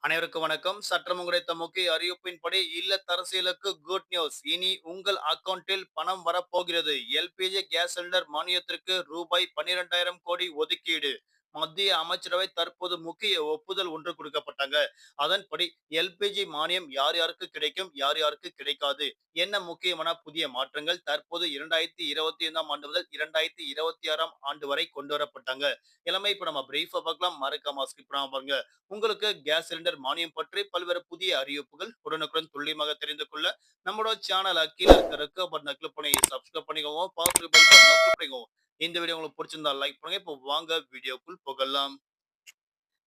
அனைவருக்கும் வணக்கம். சற்றம் கிடைத்த முக்கிய அறிவிப்பின்படி இல்லத்தரசியலுக்கு குட் நியூஸ் இனி உங்கள் அக்கவுண்டில் பணம் வரப்போகிறது. எல்பிஜி கேஸ் சிலிண்டர் மானியத்திற்கு ரூபாய் பன்னிரெண்டாயிரம் கோடி ஒதுக்கீடு. மத்திய அமைச்சரவை தற்போது முக்கிய ஒப்புதல் ஒன்று கொடுக்கப்பட்டாங்க. அதன்படி எல்பிஜி மானியம் யார் யாருக்கு கிடைக்கும் யார் யாருக்கு கிடைக்காது என்ன முக்கியமான புதிய மாற்றங்கள் தற்போது இரண்டாயிரத்தி இருபத்தி ஐந்தாம் ஆண்டு முதல் இரண்டாயிரத்தி இருபத்தி ஆறாம் ஆண்டு வரை கொண்டு வரப்பட்டாங்க. இளமை இப்ப நம்ம பிரீஃபா பார்க்கலாம் மறக்காம ஸ்கிப் பண்ணாம பாருங்க. உங்களுக்கு கேஸ் சிலிண்டர் மானியம் பற்றி பல்வேறு புதிய அறிவிப்புகள் உடனுக்குடன் துல்லியமாக தெரிந்து கொள்ள நம்மளோட சேனல் கீழே இருக்க பட்டனை கிளிக் பண்ணி சப்ஸ்கிரைப் பண்ணிக்கோங்க. பாசிட்டிவ் பண்ணிக்கோங்க. இந்த வீடியோ உங்களுக்கு பிடிச்சிருந்தா லைக் பண்ணுங்க. இப்போ வாங்க வீடியோக்குள் புகழலாம்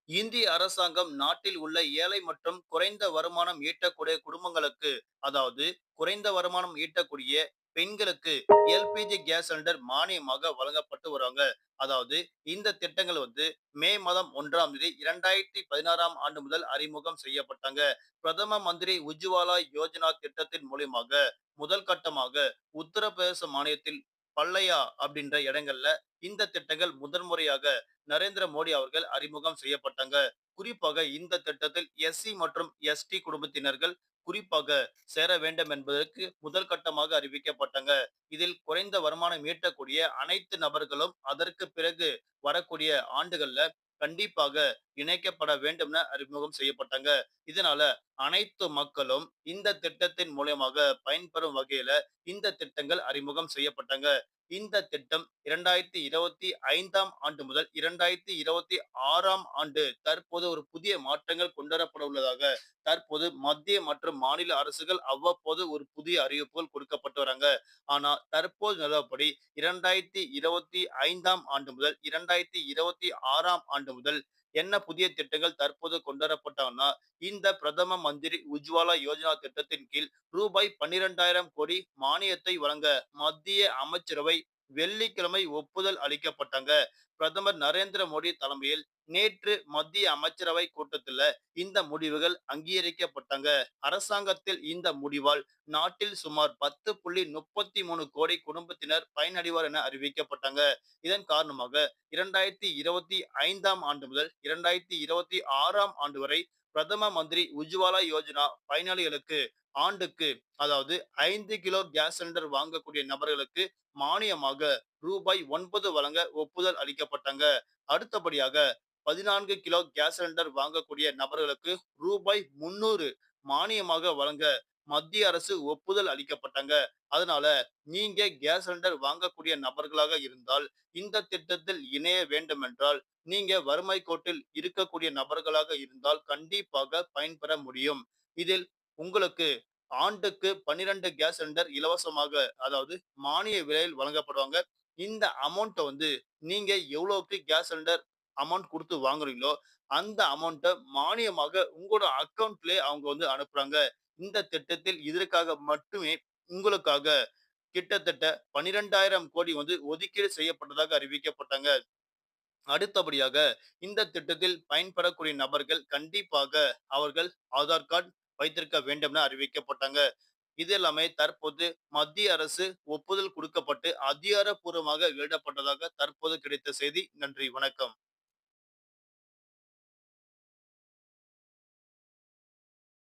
இந்திய அரசாங்கம் நாட்டில் உள்ள ஏழை மற்றும் குறைந்த வருமானம் ஈட்டக்கூடிய குடும்பங்களுக்கு அதாவது குறைந்த வருமானம் ஈட்டக்கூடிய பெண்களுக்கு எல்பிஜி கேஸ் சிலிண்டர் மானியமாக வழங்கப்பட்டு வராங்க. அதாவது இந்த திட்டங்கள் வந்து மே மாதம் ஒன்றாம் தேதி இரண்டாயிரத்தி பதினாறாம் ஆண்டு முதல் அறிமுகம் செய்யப்பட்டாங்க. பிரதம மந்திரி உஜ்வாலா யோஜனா திட்டத்தின் மூலியமாக முதல் கட்டமாக உத்தரப்பிரதேச மாநிலத்தில் பல்லையா அப்படின்ற இடங்கள்ல இந்த திட்டங்கள் முதன்முறையாக நரேந்திர மோடி அவர்கள் அறிமுகம் செய்யப்பட்டாங்க. குறிப்பாக இந்த திட்டத்தில் எஸ்சி மற்றும் எஸ்டி குடும்பத்தினர்கள் குறிப்பாக சேர வேண்டும் என்பதற்கு முதல் கட்டமாக அறிவிக்கப்பட்டாங்க. இதில் குறைந்த வருமானம் ஈட்டக்கூடிய அனைத்து நபர்களும் அதற்கு பிறகு வரக்கூடிய ஆண்டுகள்ல கண்டிப்பாக இணைக்கப்பட வேண்டும்னு அறிமுகம் செய்யப்பட்டாங்க. இதனால அனைத்து மக்களும் இந்த திட்டத்தின் மூலயமாக பயன்பெறும் வகையில இந்த திட்டங்கள் அறிமுகம் செய்யப்பட்டாங்க. இந்த திட்டம் இரண்டாயிரத்தி இருபத்தி ஐந்தாம் ஆண்டு முதல் இரண்டாயிரத்தி இருபத்தி ஆறாம் ஆண்டு தற்போது ஒரு புதிய மாற்றங்கள் கொண்டுவரப்பட உள்ளதாக தற்போது மத்திய மற்றும் மாநில அரசுகள் அவ்வப்போது ஒரு புதிய அறிவிப்புகள் கொடுக்கப்பட்டு வராங்க. ஆனா தற்போது நிலவப்படி இரண்டாயிரத்தி இருபத்தி ஐந்தாம் ஆண்டு முதல் இரண்டாயிரத்தி இருபத்தி ஆறாம் ஆண்டு முதல் என்ன புதிய திட்டங்கள் தற்போது கொண்டுவரப்பட்டாங்கன்னா இந்த பிரதம மந்திரி உஜ்வாலா யோஜனா திட்டத்தின் கீழ் ரூபாய் பன்னிரெண்டாயிரம் கோடி மானியத்தை வழங்க மத்திய அமைச்சரவை வெள்ளிக்கிழமை ஒப்புதல் அளிக்கப்பட்டாங்க. பிரதமர் நரேந்திர மோடி தலைமையில் நேற்று மத்திய அமைச்சரவை கூட்டத்தில் இந்த முடிவுகள் அங்கீகரிக்கப்பட்டாங்க. அரசாங்கத்தில் இந்த முடிவால் நாட்டில் சுமார் பத்து புள்ளி முப்பத்தி மூணு கோடி குடும்பத்தினர் பயனடைவார் என அறிவிக்கப்பட்டாங்க. இதன் காரணமாக இரண்டாயிரத்தி இருபத்தி ஐந்தாம் ஆண்டு முதல் இரண்டாயிரத்தி இருபத்தி ஆறாம் ஆண்டு வரை பிரதம மந்திரி உஜ்வாலா யோஜனா பயனாளிகளுக்கு ஆண்டுக்கு அதாவது ஐந்து கிலோ கேஸ் சிலிண்டர் வாங்கக்கூடிய நபர்களுக்கு மானியமாக ரூபாய் ஒன்பது வழங்க ஒப்புதல் அளிக்கப்பட்டாங்க. அடுத்தபடியாக பதினான்கு கிலோ கேஸ் சிலிண்டர் வாங்கக்கூடிய நபர்களுக்கு ரூபாய் முன்னூறு மானியமாக வழங்க மத்திய அரசு ஒப்புதல் அளிக்கப்பட்டாங்க. அதனால நீங்க கேஸ் சிலிண்டர் வாங்கக்கூடிய நபர்களாக இருந்தால் இந்த திட்டத்தில் இணைய வேண்டும் என்றால் நீங்க வறுமை கோட்டில் இருக்கக்கூடிய நபர்களாக இருந்தால் கண்டிப்பாக பயன்பெற முடியும். இதில் உங்களுக்கு ஆண்டுக்கு பன்னிரண்டு கேஸ் சிலிண்டர் இலவசமாக அதாவது மானிய விலையில் வழங்கப்படுவாங்க. இந்த அமௌண்ட்டை வந்து நீங்க எவ்வளவுக்கு கேஸ் சிலிண்டர் அமௌண்ட் கொடுத்து வாங்குறீங்களோ அந்த அமௌண்ட்டை மானியமாக உங்களோட அக்கௌண்ட்லேயே அவங்க வந்து அனுப்புறாங்க. இந்த திட்டத்தில் இதற்காக மட்டுமே உங்களுக்காக கிட்டத்தட்ட பனிரெண்டாயிரம் கோடி வந்து ஒதுக்கீடு செய்யப்பட்டதாக அறிவிக்கப்பட்டாங்க. அடுத்தபடியாக இந்த திட்டத்தில் பயன்பெறக்கூடிய நபர்கள் கண்டிப்பாக அவர்கள் ஆதார் கார்டு வைத்திருக்க வேண்டும் என அறிவிக்கப்பட்டாங்க. இது எல்லாமே தற்போது மத்திய அரசு ஒப்புதல் கொடுக்கப்பட்டு அதிகாரப்பூர்வமாக வெளியிடப்பட்டதாக தற்போது கிடைத்த செய்தி. நன்றி வணக்கம்.